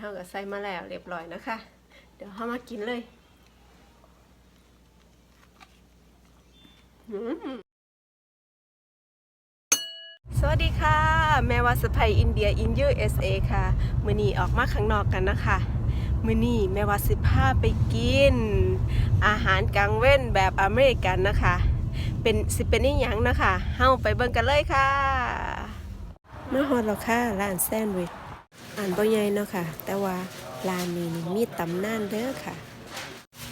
เฮาก็ใส่มาแล้วเรียบร้อยนะคะ เดี๋ยวเฮามากินเลยสวัสดีค่ะ แม่วาสะพายอินเดียอิน USA ค่ะ มือนีออกมาข้างนอกกันนะคะ มือนีแม่วาสิพาไปกิน อาหารกลางเว้นแบบอเมริกันนะคะ เป็นสิเป็นอีหยังนะคะเฮาไปเบิ่งกันเลยค่ะมาฮอดแล้วค่ะร้านแซนด์วิช อ่านบ่ใหญ่เนาะค่ะ แต่ว่าร้านนี้นี่มีตำนานเด้อค่ะ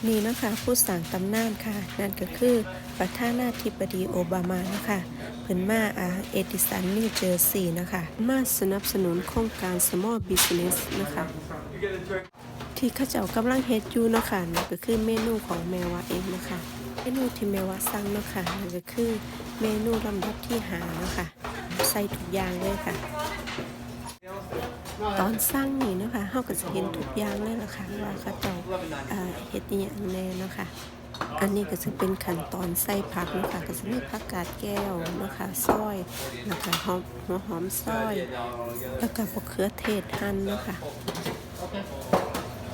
นี่เนาะคะผู้สั่งตำนานค่ะ นั่นก็คือประธานาธิบดีโอบามานะคะเพิ่นมาอาเอดิสันนิวเจอร์ซีย์นะคะ มาสนับสนุนโครงการ small business นะคะที่ข้าเจ้ากำลังเฮ็ดอยู่นะค่ะนั่นก็คือเมนูของแมวาเองนะคะเมนูที่แมวาสั่งนะคะนั่นก็คือเมนูลำดับที่หานะคะใส่ทุกอย่างเลยค่ะ ตอนสร้างนี่นะคะเฮาก็จะเห็นทุกอย่างเลยล่ะคะว่าเขาเจ้าเอ่อเฮ็ดอีหยังแน่เนาะค่ะอันนี้ก็จะเป็นขั้นตอนใส่ผักนะคะก็จะมีผักกาดแก้วนะคะซอยแล้วก็หอมหัวหอมซอย แล้วก็มะเขือเทศหั่นนะคะ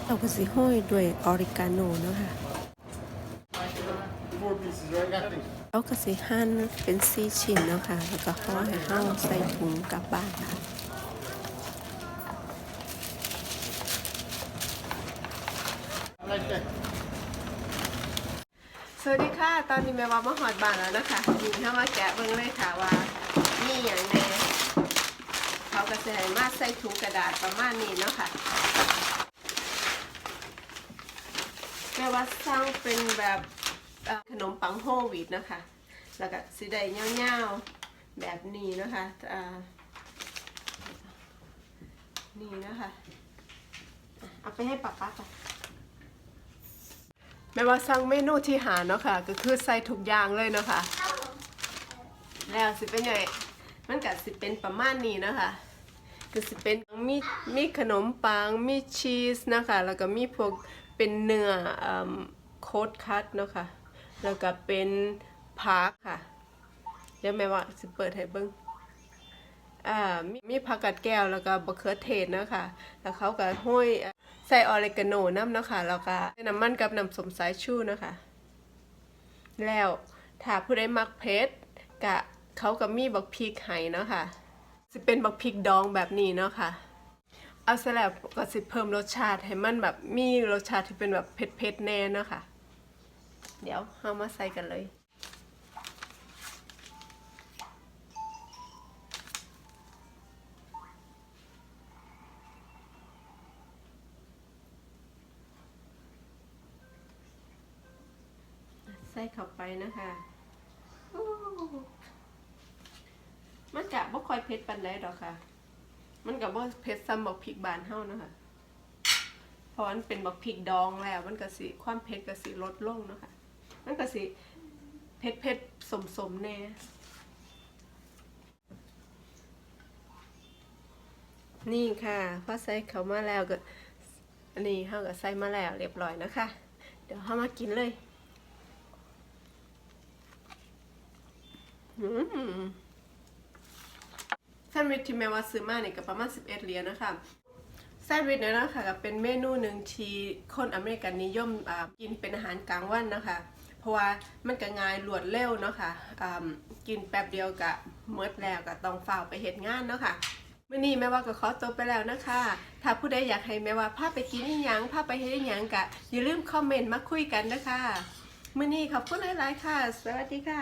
เราก็สิห้อยด้วยออริกาโนเนาะค่ะเอาก็สิหั่นเป็นสี่ชิ้นเนาะค่ะแล้วก็ห่อให้เฮาใส่ถุงกลับบ้านค่ะ สวัสดีค่ะ ตอนนี้แม่ว่ามาหอดบ้านแล้วนะคะยินเข้ามาแกะเบิ่งเลยค่ะว่ามีอย่างแน่เขาก็จะให้มาใส่ถุงกระดาษประมาณนี้เนาะค่ะแม่ว่าสร้างเป็นแบบขนมปังโฮลวีตนะคะ แล้วก็สีได้เงาวๆแบบนี้นะคะนี่นะคะอะเอาไปให้ป๊าป๊าก่อน แม่ว่าสั่งเมนูที่หาเนาะค่ะ ก็คือใส่ทุกอย่างเลยเนาะค่ะ แล้วสิเป็นไงมันก็สิเป็นประมาณนี้เนาะคะก็สิเป็นมีมีขนมปังมีชีสนะคะ แล้วก็มีพวกเป็นเนื้อเอิ่มโคดคัตเนาะค่ะ แล้วก็เป็นผักค่ะเดี๋ยวแม่ว่าสิเปิดให้เบิ่งอ่ามีมีผักกาดแก้วแล้วก็บะเขือเทศเนาะค่ะแล้วเขาก็ห้อย ใส่ออริกาโนน้ำนะค่ะแล้วก็น้ำมันกับน้ำสมสายชูนะค่ะแล้วถ้าผู้ใดมักเผ็ดกะเขาก็มีบักพริกให้เนาะค่ะจะเป็นบักพริกดองแบบนี้เนาะค่ะเอาสลับก็สิเพิ่มรสชาติให้มันแบบมีรสชาติที่เป็นแบบเผ็ดๆแน่เนาะค่ะ เดี๋ยวเอามาใส่กันเลย เข้าไปนะคะมันกะบ่ค่อยเผ็ดปานใดดอกค่ะ มันกะบ่เผ็ดซ้ำบักพริกบานเฮานะคะเพราะมันเป็นบักพริกดองแล้ว มันก็สิความเผ็ดก็สิลดลงเนาะคะมันก็สิเผ็ดเผ็ดสมสมแน่นี่ค่ะพอใส่เข้ามาแล้วก็อันนี้เฮาก็ใส่มาแล้วเรียบร้อยนะคะ เดี๋ยวเฮามากินเลย อืม แซนด์วิชที่แม่ว่าซื้อมาเนี่ยก็ประมาณ 11 เหรียญนะคะแซนด์วิชเนี่ยนะคะก็เป็นเมนูหนึ่งที่คนอเมริกันนิยมกินเป็นอาหารกลางวันนะคะ เพราะว่ามันก็ง่ายรวดเร็วเนาะค่ะอ่ากินแป๊บเดียวก็เมิดแล้วก็ต้องฝ้าไปเหตุงานเนาะค่ะมื่อนี้แม่ว่าก็ขอตัวไปแล้วนะคะ ถ้าผู้ใดอยากให้แม่ว่าพาไปกินยังพาไปเฮ็ดยังก็อย่าลืมคอมเมนต์มาคุยกันนะคะมื่อนี้ขอบคุณหลายๆค่ะ สวัสดีค่ะ